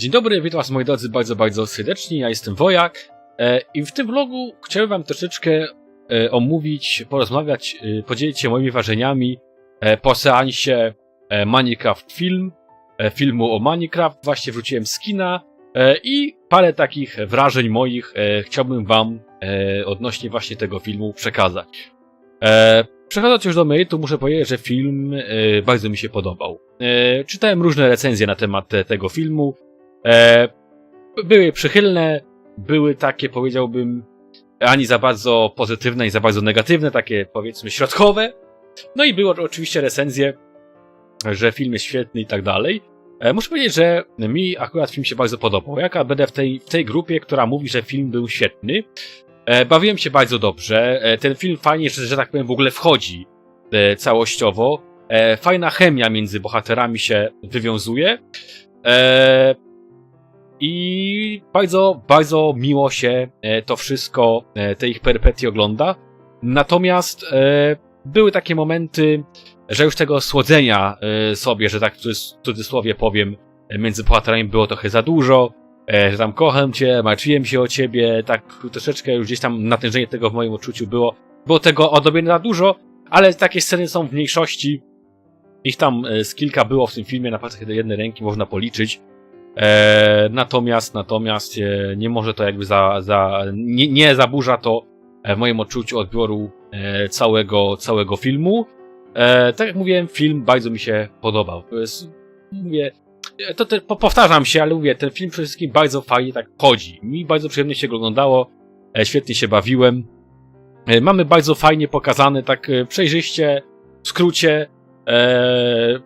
Dzień dobry, witam was moi drodzy bardzo, bardzo serdecznie, ja jestem Wojak e, i w tym vlogu chciałem wam troszeczkę e, omówić, porozmawiać, e, podzielić się moimi wrażeniami e, po seansie e, Minecraft Film, e, filmu o Minecraft, właśnie wróciłem z kina i parę takich wrażeń moich chciałbym wam odnośnie właśnie tego filmu przekazać. Przechodząc już do meritu, muszę powiedzieć, że film bardzo mi się podobał. Czytałem różne recenzje na temat te, tego filmu. E, były przychylne, były takie, powiedziałbym, ani za bardzo pozytywne, ani za bardzo negatywne, takie powiedzmy środkowe. No i były oczywiście recenzje, że film jest świetny i tak dalej. E, muszę powiedzieć, że mi akurat film się bardzo podobał. Jaka będę w tej, w tej grupie, która mówi, że film był świetny. E, bawiłem się bardzo dobrze. E, ten film fajnie, że, że tak powiem, w ogóle wchodzi całościowo. Fajna chemia między bohaterami się wywiązuje. I bardzo, bardzo miło się e, to wszystko, e, te ich perypetie ogląda. Natomiast e, były takie momenty, że już tego słodzenia sobie, że tak w cudzysłowie powiem, między bohaterami było trochę za dużo że tam kocham cię, martwiłem się o ciebie, tak troszeczkę już gdzieś tam natężenie tego w moim odczuciu było. Było tego odrobione za dużo, ale takie sceny są w mniejszości. Ich tam z kilka było w tym filmie, na palcach jednej ręki można policzyć. E, natomiast, natomiast e, nie może to jakby za, za nie, nie zaburza to e, w moim odczuciu odbioru e, całego, całego filmu. E, tak jak mówiłem, film bardzo mi się podobał. To jest, mówię, to, to po- powtarzam się, ale mówię, ten film przede wszystkim bardzo fajnie tak chodzi. Mi bardzo przyjemnie się go oglądało, e, świetnie się bawiłem. E, mamy bardzo fajnie pokazane, tak e, przejrzyście, w skrócie, e,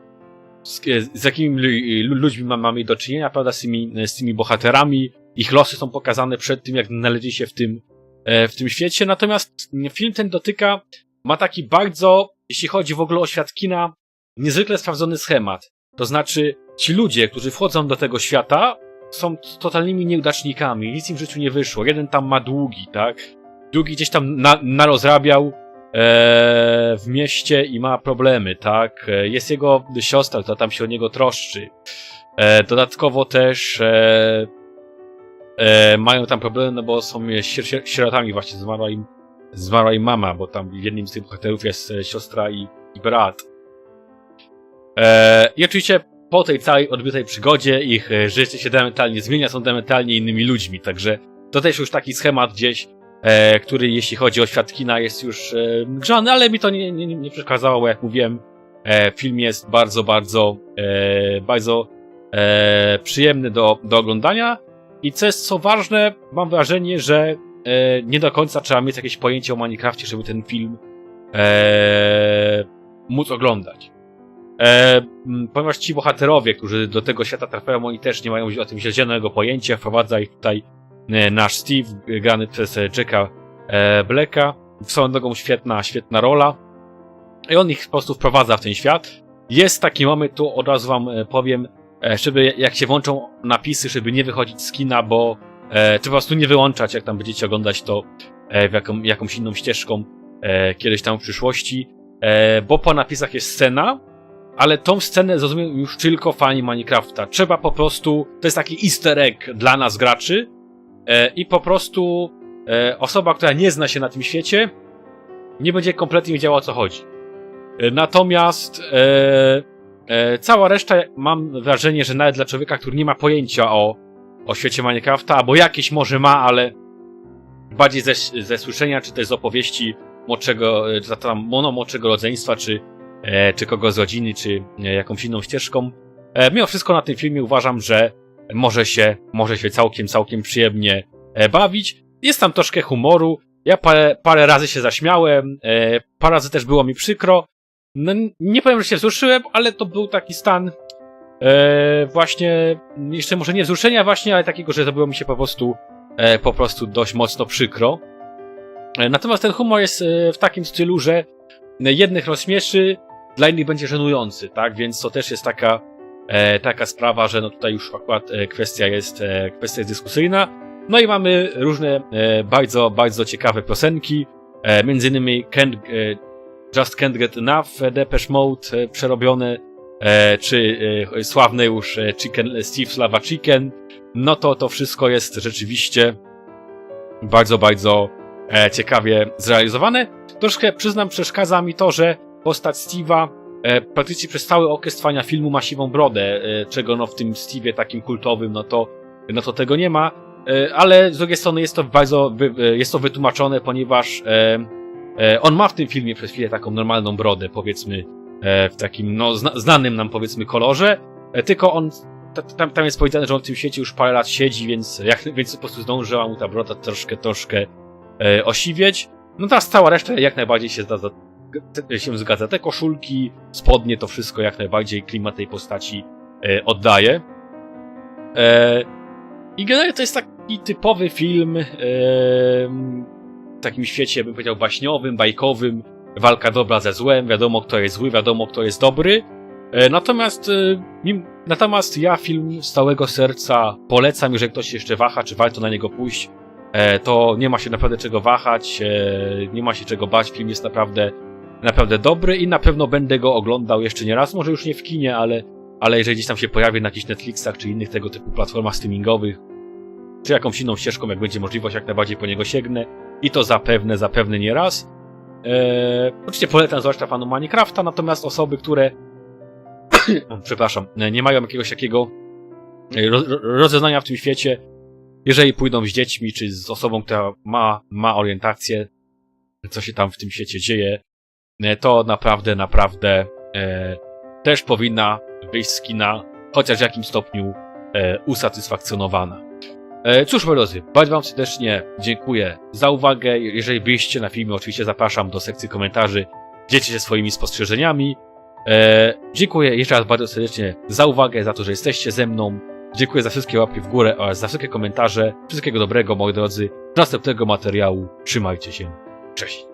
z, z jakimi lu- ludźmi ma, mamy do czynienia, prawda, z tymi, z tymi bohaterami. Ich losy są pokazane przed tym, jak znaleźli się w tym, e, w tym świecie. Natomiast film ten dotyka, ma taki bardzo, jeśli chodzi w ogóle o świat kina, niezwykle sprawdzony schemat. To znaczy, ci ludzie, którzy wchodzą do tego świata, są totalnymi nieudacznikami. Nic im w życiu nie wyszło. Jeden tam ma długi, tak? Drugi gdzieś tam na, narozrabiał w mieście i ma problemy, tak? E, Jest jego siostra, która tam się o niego troszczy. E, dodatkowo też e, e, mają tam problemy, no bo są sier- sier- sierotami właśnie. Zmarła im, zmarła im mama, bo tam jednym z tych bohaterów jest e, siostra i, i brat. E, I oczywiście po tej całej odbytej przygodzie ich e, życie się diametralnie zmienia, są diametralnie innymi ludźmi, także to też już taki schemat gdzieś, e, który jeśli chodzi o świat kina jest już e, grzany, ale mi to nie, nie, nie przeszkadzało, jak mówiłem, e, film jest bardzo, bardzo, e, bardzo e, przyjemny do, do oglądania i co jest co ważne, mam wrażenie, że e, nie do końca trzeba mieć jakieś pojęcie o Minecrafcie, żeby ten film e, móc oglądać. E, ponieważ ci bohaterowie, którzy do tego świata trafiają, oni też nie mają o tym zielonego pojęcia. Wprowadza ich tutaj nasz Steve, grany przez e, Jacka e, Blacka. Swoją drogą świetna, świetna rola. I on ich po prostu wprowadza w ten świat. Jest taki moment, tu od razu wam e, powiem, e, żeby jak się włączą napisy, żeby nie wychodzić z kina, bo e, czy po prostu nie wyłączać, jak tam będziecie oglądać to e, jaką, jakąś inną ścieżką e, kiedyś tam w przyszłości. E, bo po napisach jest scena, ale tą scenę zrozumiem już tylko fani Minecrafta. Trzeba po prostu, to jest taki easter egg dla nas graczy e, i po prostu e, osoba, która nie zna się na tym świecie, nie będzie kompletnie wiedziała o co chodzi. E, natomiast e, e, cała reszta, mam wrażenie, że nawet dla człowieka, który nie ma pojęcia o, o świecie Minecrafta, albo jakieś może ma, ale bardziej ze, ze słyszenia, czy też z opowieści młodszego, e, tam mono młodszego rodzeństwa, czy e, czy kogo z rodziny, czy e, jakąś inną ścieżką. E, mimo wszystko na tym filmie uważam, że może się, może się całkiem, całkiem przyjemnie e, bawić. Jest tam troszkę humoru. Ja parę, parę razy się zaśmiałem, e, parę razy też było mi przykro. No, nie powiem, że się wzruszyłem, ale to był taki stan e, właśnie, jeszcze może nie wzruszenia właśnie, ale takiego, że zrobiło mi się po prostu, e, po prostu dość mocno przykro. E, natomiast ten humor jest e, w takim stylu, że jednych rozśmieszy, dla innych będzie żenujący, tak? Więc to też jest taka, e, taka sprawa, że no tutaj już akurat e, kwestia jest, e, kwestia jest dyskusyjna. No i mamy różne e, bardzo, bardzo ciekawe piosenki, e, między innymi Can't, Just Can't Get Enough, Depeche Mode, przerobione czy sławny już Chicken, Steve Slava Chicken, no to to wszystko jest rzeczywiście bardzo, bardzo ciekawie zrealizowane. Troszkę, przyznam, przeszkadza mi to, że postać Steve'a praktycznie przez cały okres trwania filmu ma siwą brodę, e, czego no w tym Steve'ie takim kultowym, no to, no to tego nie ma. E, ale z drugiej strony jest to bardzo, e, jest to wytłumaczone, ponieważ e, e, on ma w tym filmie przez chwilę taką normalną brodę, powiedzmy, e, w takim, no, zna, znanym nam, powiedzmy, kolorze, e, tylko on, ta- tam, tam jest powiedziane, że on w tym świecie już parę lat siedzi, więc, jak, więc po prostu zdążyła mu ta broda troszkę, troszkę e, osiwieć. No teraz cała reszta jak najbardziej się te- się zgadza. Te koszulki, spodnie, to wszystko jak najbardziej klimat tej postaci e, oddaje. E, I generalnie to jest taki typowy film e, w takim świecie, bym powiedział, baśniowym, bajkowym. Walka dobra ze złem, wiadomo kto jest zły, wiadomo kto jest dobry. E, natomiast, e, natomiast ja film z całego serca polecam, jeżeli ktoś jeszcze waha, czy warto na niego pójść, e, to nie ma się naprawdę czego wahać, nie ma się czego bać, film jest naprawdę, naprawdę dobry i na pewno będę go oglądał jeszcze nie raz, może już nie w kinie, ale, ale jeżeli gdzieś tam się pojawi na jakichś Netflixach, czy innych tego typu platformach streamingowych, czy jakąś inną ścieżką, jak będzie możliwość, jak najbardziej po niego sięgnę i to zapewne, zapewne nie raz. Eee, oczywiście polecam zwłaszcza panu Minecrafta, natomiast osoby, które przepraszam, nie mają jakiegoś takiego e, ro, ro- rozeznania w tym świecie, jeżeli pójdą z dziećmi, czy z osobą, która ma, ma orientację, co się tam w tym świecie dzieje, to naprawdę, naprawdę e, też powinna wyjść z kina, chociaż w jakimś stopniu e, usatysfakcjonowana. E, cóż, moi drodzy, bardzo Wam serdecznie dziękuję za uwagę. Jeżeli byliście na filmie, oczywiście zapraszam do sekcji komentarzy. Dzielcie się swoimi spostrzeżeniami. E, dziękuję jeszcze raz bardzo serdecznie za uwagę, za to, że jesteście ze mną. Dziękuję za wszystkie łapki w górę oraz za wszystkie komentarze. Wszystkiego dobrego, moi drodzy. Do następnego materiału. Trzymajcie się. Cześć.